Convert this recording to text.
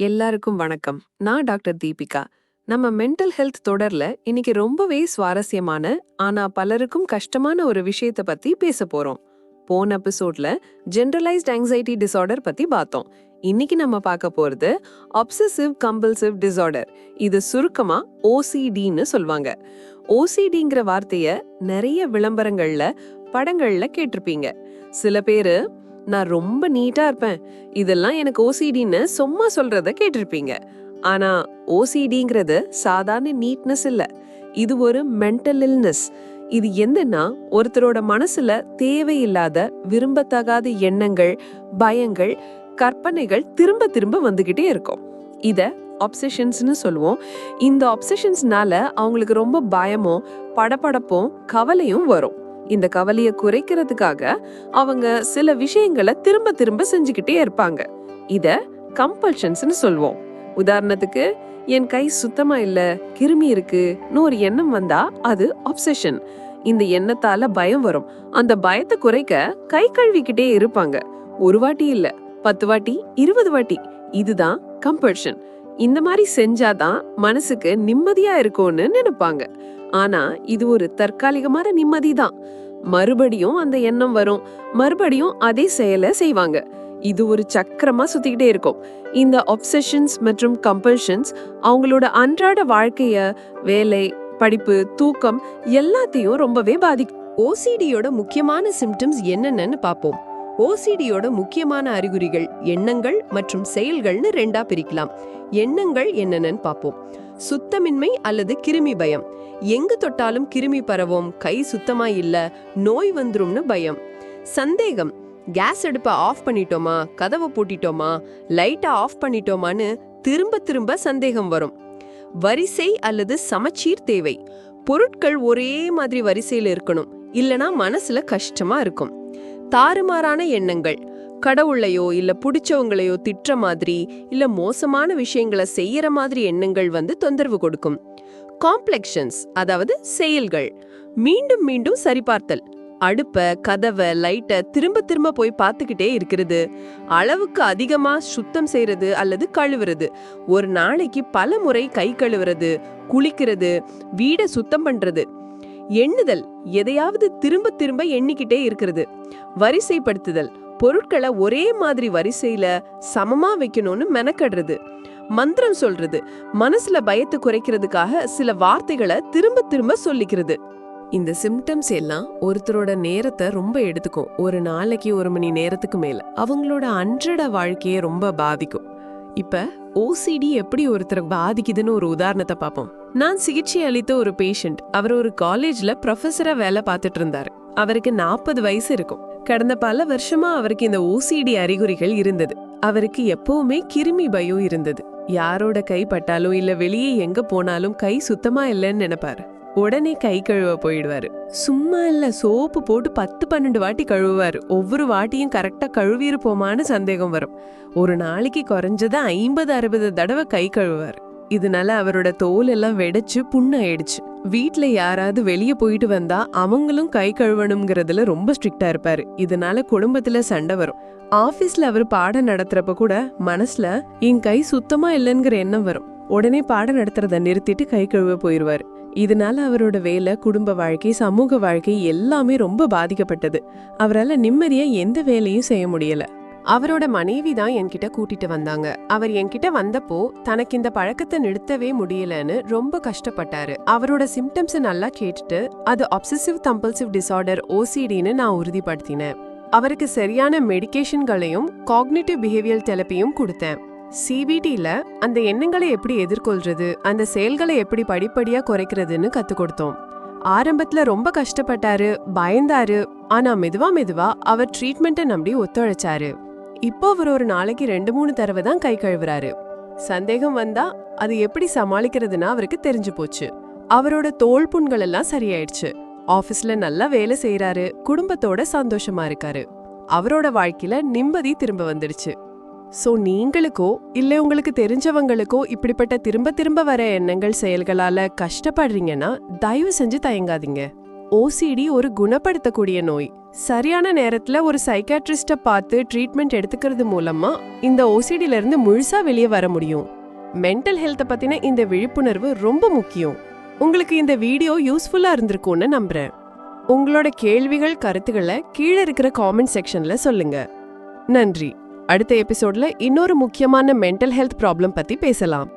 எல்லாருக்கும் வணக்கம். நான் டாக்டர் தீபிகா. நம்ம மென்டல் ஹெல்த் தொடர்ல இன்னைக்கு ரொம்பவே சுவாரஸ்யமான ஆனா பலருக்கும் கஷ்டமான ஒரு விஷயத்த பத்தி பேச போறோம். போன எபிசோட்ல ஜென்ரலைஸ்ட் ஆங்ஸைட்டி டிசார்டர் பத்தி பார்த்தோம். இன்னைக்கு நம்ம பார்க்க போறது அப்சசிவ் கம்பல்சிவ் டிசார்டர் இது சுருக்கமா ஓசிடின்னு சொல்லுவாங்க ஓசிடிங்கிற வார்த்தைய நிறைய விளம்பரங்கள்ல படங்கள்ல கேட்டிருப்பீங்க. சில பேரு நான் ரொம்ப நீட்டா இருப்பேன். இதெல்லாம் எனக்கு ஓசிடின்னு சும்மா சொல்றத கேட்டிருப்பீங்க. ஆனா ஓசிடிங்கிறது சாதாரண நீட்னஸ் இல்ல. இது ஒரு மென்டல் இல்னஸ் இது என்னன்னா ஒருத்தரோட மனசுல தேவையில்லாத விரும்பத்தகாத எண்ணங்கள் பயங்கள் கற்பனைகள் திரும்ப திரும்ப வந்துகிட்டே இருக்கும். இத ஆப்சஷன்ஸ்னு சொல்லுவோம். இந்த ஆப்சஷன்ஸ்னால அவங்களுக்கு ரொம்ப பயமும் படபடப்பும் கவலையும் வரும். இந்த கவலையை குறைக்கிறதுக்காக அவங்க சில விஷயங்களை திரும்ப திரும்ப செஞ்சுக்கிட்டே இருப்பாங்க. இத கம்பல்ஷன்ஸ்னு சொல்வோம். உதாரணத்துக்கு என் கை சுத்தமா இல்ல கிருமி இருக்குன்னு ஒரு எண்ணம் வந்தா அது அப்சஷன் இந்த எண்ணத்தால பயம் வரும். அந்த பயத்தை குறைக்க கை கழுவிக்கிட்டே இருப்பாங்க. ஒரு வாட்டி இல்ல பத்து வாட்டி இருபது வாட்டி. இதுதான் கம்பல்ஷன் இந்த மாதிரி செஞ்சாதான் மனசுக்கு நிம்மதியா இருக்கும்னு நினைப்பாங்க. ஆனா இது ஒரு தற்காலிகமான நிம்மதி தான் மறுபடியும் அந்த எண்ணம் வரும். மறுபடியும் அதே செயலை செய்வாங்க. இது ஒரு சக்கரமா சுத்திக்கிட்டே இருக்கும். இந்த ஒப்சஷன்ஸ் மற்றும் கம்பல்ஷன்ஸ் அவங்களோட அன்றாட வாழ்க்கைய வேலை படிப்பு தூக்கம் எல்லாத்தையும் ரொம்பவே பாதிக்கும். ஓசிடியோட முக்கியமான சிம்டம்ஸ் என்னென்னு பார்ப்போம். ஓசிடியோட முக்கியமான அறிகுறிகள் எண்ணங்கள் மற்றும் செயல்கள்னு ரெண்டா பிரிக்கலாம். எண்ணங்கள் என்னென்னு பார்ப்போம். சுத்தமின்மை அல்லது கிருமி பயம். எங்கு தொட்டாலும் கிருமி பரவும் கை சுத்தமா இல்ல நோய் வந்துரும்னு பயம். சந்தேகம். கேஸ் அடுப்பை ஆஃப் பண்ணிட்டோமா? கதவை பூட்டிட்டோமா? லைட்டை ஆஃப் பண்ணிட்டோமான்னு திரும்ப திரும்ப சந்தேகம் வரும். வரிசை அல்லது சமச்சீர் தேவை. பொருட்கள் ஒரே மாதிரி வரிசையில இருக்கணும். இல்லனா மனசுல கஷ்டமா இருக்கும். தாறுமாறான எண்ணங்கள். கடவுளையோ இல்ல பிடிச்சவங்களையோ திட்டுற மாதிரி இல்ல மோசமான விஷயங்களை செய்யற மாதிரி எண்ணங்கள் வந்து தொந்தரவு கொடுக்கும். காம்ப்ளெக்ஷன்ஸ் அதாவது செயல்கள். மீண்டும் மீண்டும் சரிபார்த்தல். அடுப்ப கதவை லைட்டை திரும்ப திரும்ப போய் பார்த்துக்கிட்டே இருக்கிறது. அளவுக்கு அதிகமா சுத்தம் செய்யறது அல்லது கழுவுறது. ஒரு நாளைக்கு பல முறை கை கழுவுறது குளிக்கிறது வீடை சுத்தம் பண்றது. எண்ணுதல் எதையாவது திரும்ப திரும்ப எண்ணிக்கிட்டே இருக்கிறது. வரிசைப்படுத்துதல் பொருட்களை ஒரே மாதிரி வரிசையில சமமா வைக்கணும்னு மெனக்கடுறது. மந்திரம் சொல்றது மனசுல பயத்தை குறைக்கிறதுக்காக சில வார்த்தைகளை திரும்ப திரும்ப சொல்லிக்கிறது. இந்த சிம்டம்ஸ் எல்லாம் ஒருத்தரோட நேரத்தை ரொம்ப எடுத்துக்கும். ஒரு நாளைக்கு ஒரு மணி நேரத்துக்கு மேல அவங்களோட அன்றாட வாழ்க்கையை ரொம்ப பாதிக்கும். இப்ப ஓசிடி எப்படி ஒருத்தரை பாதிக்குதுன்னு ஒரு உதாரணத்தை பார்ப்போம். நான் சிகிச்சை அளித்த ஒரு பேஷண்ட் அவர் ஒரு காலேஜ்ல ப்ரொஃபஸரா வேலை பார்த்துட்டு இருந்தாரு. அவருக்கு நாற்பது வயசு இருக்கும். கடந்த பல வருஷமா அவருக்கு இந்த ஓசிடி அறிகுறிகள் இருந்தது. அவருக்கு எப்பவுமே கிருமி பயம் இருந்தது. யாரோட கை பட்டாலும் இல்ல வெளியே எங்க போனாலும் கை சுத்தமா இல்லைன்னு நினைப்பாரு. உடனே கை கழுவ போயிடுவாரு. சும்மா இல்ல சோப்பு போட்டு பத்து பன்னெண்டு வாட்டி கழுவுவாரு. ஒவ்வொரு வாட்டியும் கரெக்டா கழுவிருப்போமான்னு சந்தேகம் வரும். ஒரு நாளைக்கு குறைஞ்சது ஐம்பது அறுபது தடவை கை கழுவாரு இதனால அவரோட தோல் எல்லாம் வெடிச்சு புண்ணாயிடுச்சு. வீட்ல யாராவது வெளிய போயிட்டு வந்தா அவங்களும் கை கழுவணுங்கிறதுல ரொம்ப ஸ்ட்ரிக்டா இருப்பாரு. இதனால குடும்பத்துல சண்டை வரும். ஆபீஸ்ல அவர் பாடம் நடத்துறப்ப கூட மனசுல என் கை சுத்தமா இல்லைங்கிற எண்ணம் வரும். உடனே பாடம் நடத்துறத நிறுத்திட்டு கை கழுவ போயிருவாரு. இதனால அவரோட வேலை குடும்ப வாழ்க்கை சமூக வாழ்க்கை எல்லாமே ரொம்ப பாதிக்கப்பட்டது. அவரால் நிம்மதியை எந்த வேலையும் செய்ய முடியல. அவரோட மனைவி தான் என்கிட்ட கூட்டிட்டு வந்தாங்க. அவர் என்கிட்ட வந்தப்போ தனக்கு இந்த பழக்கத்தை நிறுத்தவே முடியலன்னு ரொம்ப கஷ்டப்பட்டாரு. அவரோட சிம்டம்ஸ் நல்லா கேட்டுட்டு அது அப்சசிவ் கம்பல்சிவ் டிசார்டர் ஓசிடின்னு நான் உறுதிப்படுத்தினேன். அவருக்கு சரியான மெடிகேஷன்களையும் காக்னிட்டிவ் பிஹேவியர் தெரப்பியும் கொடுத்தேன். சிபிடியில் அந்த எண்ணங்களை எப்படி எதிர்கொள்றது அந்த செயல்களை எப்படி படிப்படியா குறைக்கிறதுன்னு கத்து கொடுத்தோம். ஆரம்பத்துல ரொம்ப கஷ்டப்பட்டாரு பயந்தாரு. ஆனா மெதுவா மெதுவா அவர் ட்ரீட்மெண்ட்டை நம்பி ஒத்துழைச்சாரு. இப்போ அவர் ஒரு நாளைக்கு ரெண்டு மூணு தடவை தான் கை கழுவுறாரு. சந்தேகம் வந்தா அது எப்படி சமாளிக்கிறதுனா அவருக்கு தெரிஞ்சு போச்சு. அவரோட தோல் புண்கள் எல்லாம் சரியாயிடுச்சு. ஆபீஸ்ல நல்லா வேலை செய்யறாரு குடும்பத்தோட சந்தோஷமா இருக்காரு. அவரோட வாழ்க்கையில நிம்மதி திரும்ப வந்துடுச்சு. சோ நீங்களுக்கோ இல்ல உங்களுக்கு தெரிஞ்சவங்களுக்கோ இப்படிப்பட்ட திரும்ப திரும்ப வர எண்ணங்கள் செயல்களால கஷ்டப்படுறீங்கன்னா தயவு செஞ்சு தயங்காதீங்க. ஓசிடி ஒரு குணப்படுத்தக்கூடிய நோய். சரியான நேரத்துல ஒரு சைக்காட்ரிஸ்ட பார்த்து ட்ரீட்மெண்ட் எடுத்துக்கிறது மூலமா இந்த ஓசிடில இருந்து முழுசா வெளியே வர முடியும். மென்டல் ஹெல்த்த பத்தின இந்த விழிப்புணர்வு ரொம்ப முக்கியம். உங்களுக்கு இந்த வீடியோ யூஸ்ஃபுல்லா இருந்திருக்கும்னு நம்புறேன். உங்களோட கேள்விகள் கருத்துக்களை கீழே இருக்கிற காமெண்ட் செக்ஷன்ல சொல்லுங்க. நன்றி. அடுத்த எபிசோட்ல இன்னொரு முக்கியமான மென்டல் ஹெல்த் ப்ராப்ளம் பத்தி பேசலாம்.